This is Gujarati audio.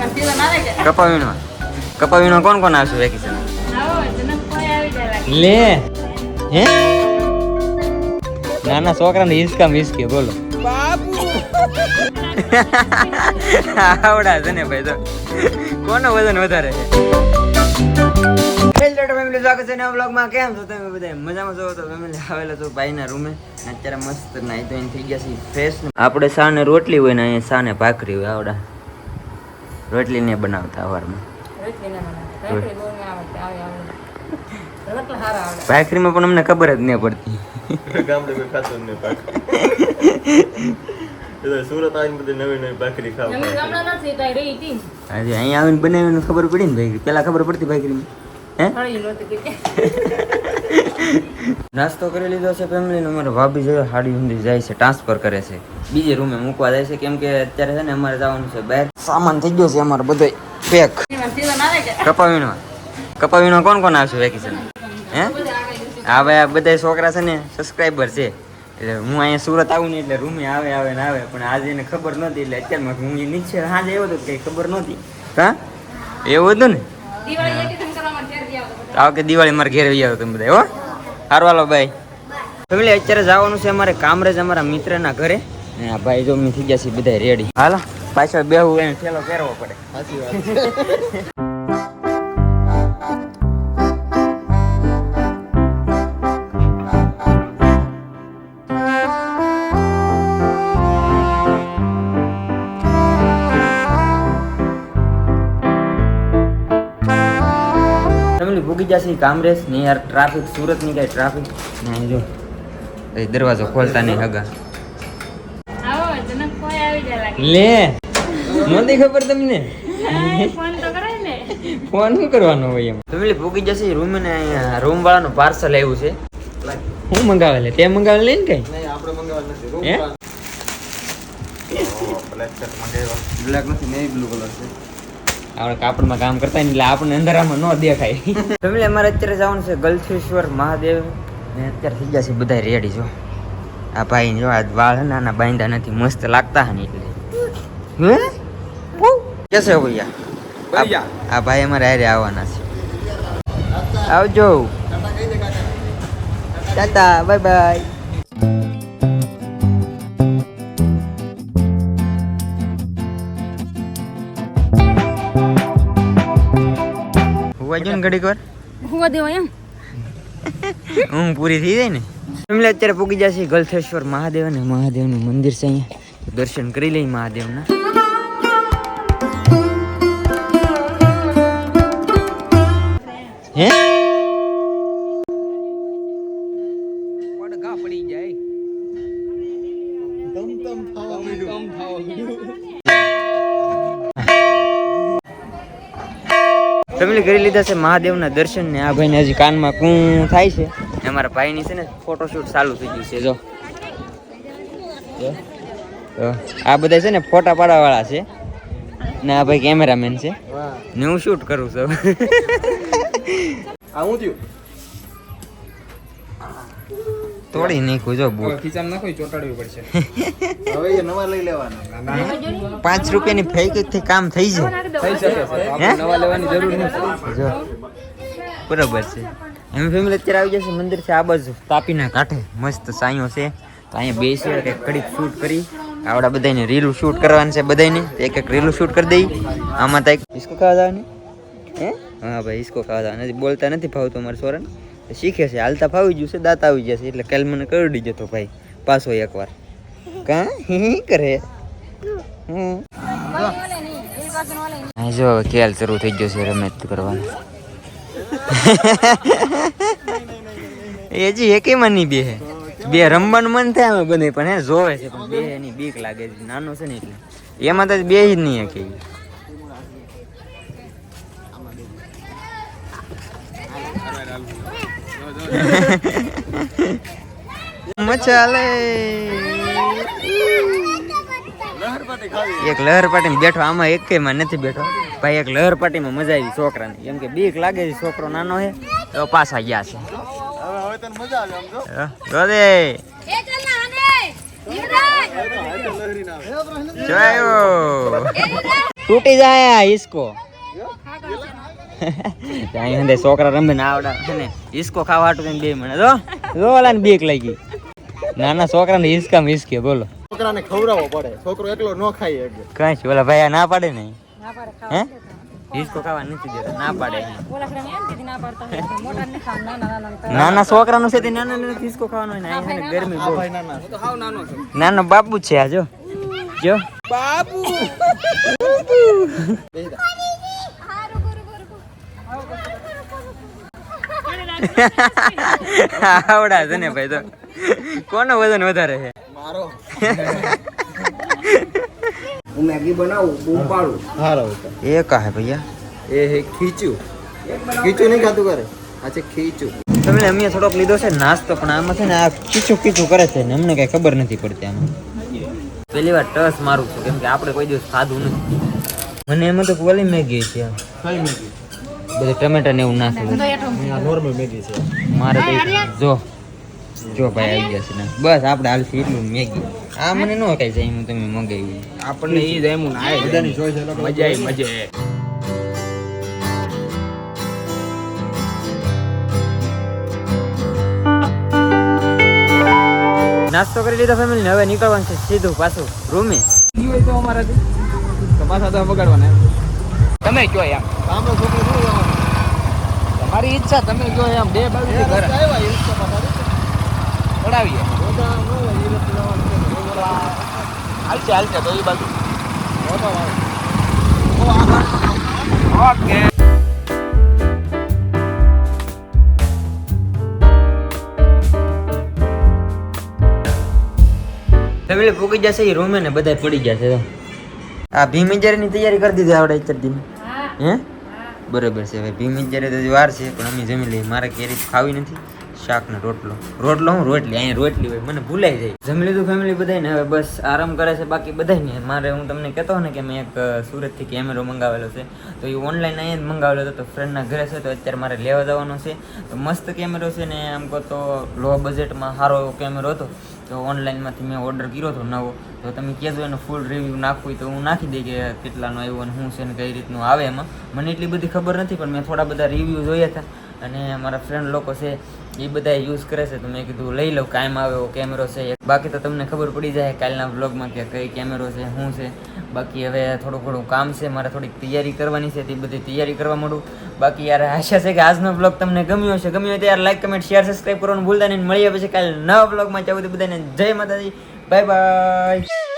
કપાવીનો કપાવીનો કોણ કોણ આવશે વેકેશન લે હે નાના છોકરાને હિસકા મિસકે બોલો આવડા છે ને ભાઈ તો કોનો વજન વધારે છે ફેમિલી સ્વાગત છે નવા બ્લોગમાં કેમ છો તમે બધા મજામાં છો તો ફેમિલી આવેલા છો ભાઈના રૂમે અત્યારે મસ્ત નાઈ તો થઈ ગયા છે ફ્રેશ આપણે સાને રોટલી હોય ને અહીંયા સાને ભાખરી હોય આવડા રોટલી ને બનાવતા સવારમાં ભાખરીમાં પણ અમને ખબર જ નહીં પડતી. ગામડે કોઈ ખાતો જ નહીં પાક સુરત આવીને બધી નવી નવી ભાખરી ખાવ અહીંયા આવીને બનાવીને ખબર પડી ને ભાઈ. પેલા ખબર પડતી ભાખરીમાં? હે? નાસ્તો કરી લીધો છે ફેમિલીનો અમારે ભાભી જોયો હાડી ઊંધી જાય છે ટ્રાન્સફર કરે છે. બીજે રૂમે મૂકવા જાય છે કેમ કે અત્યારે છે ને અમારે જવાનું છે બહાર. સામાન થઈ ગયો છે અમારો બધો પેક કપાવીનો. કપાવીનો કોણ કોણ આવશે વેકેશન હે? હા ભાઈ આ બધા છોકરા છે ને સબસ્ક્રાઈબર છે. એટલે હું અહીંયા સુરત આવું ને એટલે રૂમે આવે આવે ને આવે પણ આજે એને ખબર નહોતી એટલે અત્યારમાં હું એ નીચે સાંજે આવ્યો હતો કઈ ખબર નહોતી. હા? એવું હતું ને? આ વખતે દિવાળી મારે ઘેર આવી આવ્યો તમે બધા હો? સારું હાલો ભાઈ ફેમિલી અત્યારે જવાનું છે અમારે કામરેજ અમારા મિત્રના ઘરે. આ ભાઈ જો થઈ ગયા છે બધા રેડી હાલો પાછળ બેહું એને ઠેલો ફેરવો પડે. સાચી વાત ફેમિલી ભૂગી જશે કામરેજ ને યાર ટ્રાફિક સુરતની કઈ ટ્રાફિક ને જો. એ દરવાજો ખોલતા નહીં હગા. લે. નહોતી ખબર તમને? ફોન શું કરવાનો હોય એમ? ફેમિલી ભૂગી જશે રૂમ ને અહીંયા રૂમ વાળાનું પાર્સલ આવ્યું છે. હું મંગાવે લે? તે મંગાવે લે ને કઈ? આપણે મંગાવે નથી. રૂમ બ્લેક શર્ટ મંગાવ્યા બ્લેક નથી નેવી બ્લુ કલર છે. આપણે કાપડમાં કામ કરતા ને એટલે આપણને અંધારામાં ન દેખાય. ફેમિલી અમારે અત્યારે જવાનું છે ગલથેશ્વર મહાદેવ. ને અત્યારે થઈ ગયા છે બધા રેડી જો. આ ભાઈ જો આ વાળ નાના ને બાંધા નથી. મસ્ત લાગતા હે ને એટલે. હે? કેસે ભૈયા? આ ભાઈ અમારે હારે આવવાના છે. આવજો. ટાટા બાય બાય હુવા જો ને ઘડીક વાર? ઊંઘ પૂરી થઈ જાય ને? એમલે અત્યારે પૂગી જશે ગલથેશ્વર મહાદેવ અને મહાદેવનું મંદિર છે અહીંયા. દર્શન કરી લઈ મહાદેવના. હે? પડઘા પડી જાય. તમ તમ ખાવા તમ ખાવા ફેમિલી કરી લીધા છે મહાદેવના દર્શન ને આ ભાઈને હજી કાનમાં કું થાય છે. ને અમારા ભાઈની છે ને ફોટોશૂટ ચાલુ થઈ ગયું છે જો. આ બધા છે ને ફોટા પાડવા વાળા છે. ને આ ભાઈ કેમેરામેન છે. ને હું શૂટ કરું છું. આ હું થયું? તોડી નાખું જો બૂટ. ખીચામ નાખો ચોટાડવી પડશે. હવે એ નવા લઈ લેવાના. પાંચ રૂપિયાની ફેકથી કામ થઈ જાય. થઈ શકે નવા લેવાની જરૂર નથી. જો. બરાબર છે. એમ ફેમિલી અત્યારે આવી જશે મંદિર છે આ બાજુ. તાપીના કાંઠે મસ્ત સાયો છે. તો અહીંયા બેસી કંઈક કડીક શૂટ કરી. આવડા બધાને રીલું શૂટ કરવાની છે બધાને એક એક રીલું શૂટ કરી દઈ. આમાં તો એક ઇસકો ખાવા જવાની? હે? હા ભાઈ ઇસકો ખાવા જવાની નથી. બોલતા નથી ભાવતો અમારે સોરન? તો શીખે છે. હાલતા ફાવી ગયું છે, દાંત આવી જશે એટલે કાલ મને કરડી જતો ભાઈ, પાછો એકવાર. કા? હી કરે? હું જો, હવે ખ્યાલ શરૂ થઈ ગયો છે રમત કરવાનો. એ હજી એકેમાં નહીં બે બે રમવાનું મન થાય અમે બને, પણ હે, જોવે છે, પણ બે એની બીક લાગે છે. નાનો છે ને એટલે. એમાં તો બે જ નહીં કે મચાલે એક લહેર પાટી બેઠો આમાં એક માં નથી બેઠો. ભાઈ એક લહેર પાટીમાં મજા આવી છોકરાને. કેમ કે બીક લાગે છે છોકરો નાનો છે તો પાછા ગયા છે. હવે તને તૂટી જાય ઈસકો ત્યાં છોકરા રમે ના આવડા છે ને ઈસકો ખાવા હાટું કઈ બે મને જો. જો ઓલા ને બીક લાગી. નાના છોકરાને હિસકામ હિસકે બોલો. છોકરાને ખવડાવવો પડે. છોકરો એકલો ન ખાઈ શકે. કઈ છે ઓલા ભાઈ આ ના? પાડે ને હે? હિસકો ખાવા નથી દેતા ના પાડે નાના છોકરાનું છે તે નાના નાના હિસકો ખાવાનો ને ગરમી બહુ. નાના નાનો બાપુ જ છે આ જો. જો. બાબુ આવડા છે ને ભાઈ તો. કોનો વજન વધારે છે? મારો. હું મેગી બનાવું બૂમ પાડું હારો એ કહે ભૈયા? એ હે ખીચું. ખીચું નહીં ખાતું કરે આ છે ખીચું. તમે અમે થોડોક લીધો છે નાસ્તો પણ આમાં છે ને આ કીચું કીચું કરે છે ને અમને કઈ ખબર નથી પડતી આમાં. પહેલી વાર ટસ મારું છું કેમ કે આપણે કોઈ દિવસ ખાધું નથી. મને એમાં તો કોલી મેગી છે. કઈ મેગી? બધું ટમેટા ને એવું નાખ્યું નોર્મલ મેગી છે. મારે જો જો ભાઈ આવી ગયા છે ને. બસ આપણે હાલથી એટલું મેગી. આ મને ન કઈ જાય હું તમે મંગાવી આપણને એ જાય હું ના બધાની જોઈ અલગ મજા આવી મજા નાસ્તો કરી લીધો ફેમિલી ને હવે નીકળવાનું છે સીધું પાછું રૂમે હોય તો અમારાથી તો પાછા તો બગાડવાના તમે કયો એમ તમારી ઈચ્છા તમે જો એમ બે બાજુ ઘર. આવ્યા એ રસ્તામાં તારે. પડાવીએ. હાલશે હાલશે તો એ બાજુ. ઓકે. ફેમિલી પૂકી જશે એ રૂમે ને બધા પડી ગયા છે આ ભીમની તૈયારી કરી દીધી આવડે દિન હે? બરોબર છે. હવે ભીમ જ્યારે તો વાર છે, પણ અમે જમી લઈએ. મારે કેરી ખાવી નથી. શાકનો રોટલો. રોટલો હું રોટલી, અહીંયા રોટલી હોય, મને ભૂલાઈ જાય. જમી લીધું ફેમિલી બધાને હવે બસ આરામ કરે છે બાકી બધાને મારે હું તમને કહેતો ને કે મેં એક સુરતથી કેમેરો મંગાવેલો છે. તો એ ઓનલાઈન અહીંયા જ મંગાવેલો હતો. તો ફ્રેન્ડના ઘરે છે, તો અત્યારે મારે લેવા જવાનો છે. તો મસ્ત કેમેરો છે ને, આમ કહો તો લો બજેટમાં સારો એવો કેમેરો હતો. તો ઓનલાઈનમાંથી મેં ઓર્ડર કર્યો હતો નવો. તો તમે કહેજો એનો ફૂલ રિવ્યૂ નાખવું તો હું નાખી દઈ કે કેટલાનો આવ્યો અને શું છે ને કઈ રીતનું આવે એમાં. મને એટલી બધી ખબર નથી, પણ મેં થોડા બધા રિવ્યૂ જોયા હતા. અને મારા ફ્રેન્ડ લોકો છે એ બધા યુઝ કરે છે. તો મેં કીધું, લઈ લઉં, કાયમ આવે એવો કેમેરો છે. બાકી તો તમને ખબર પડી જાય કાલના વ્લોગમાં કે કઈ કેમેરો છે, શું છે. બાકી હવે થોડું ઘણું કામ છે, મારે થોડીક તૈયારી કરવાની છે, તે બધી તૈયારી કરવા માંડું. બાકી યાર, આશા છે કે આજનો બ્લોગ તમને ગમ્યો હશે. ગમ્યો હોય તો યાર લાઈક કમેન્ટ શેર સબસ્ક્રાઈબ કરવાનું ભૂલતા નહીં. મળીએ પછી કાલે નવા બ્લોગમાં ચાવું બધાને જય માતાજી. Bye bye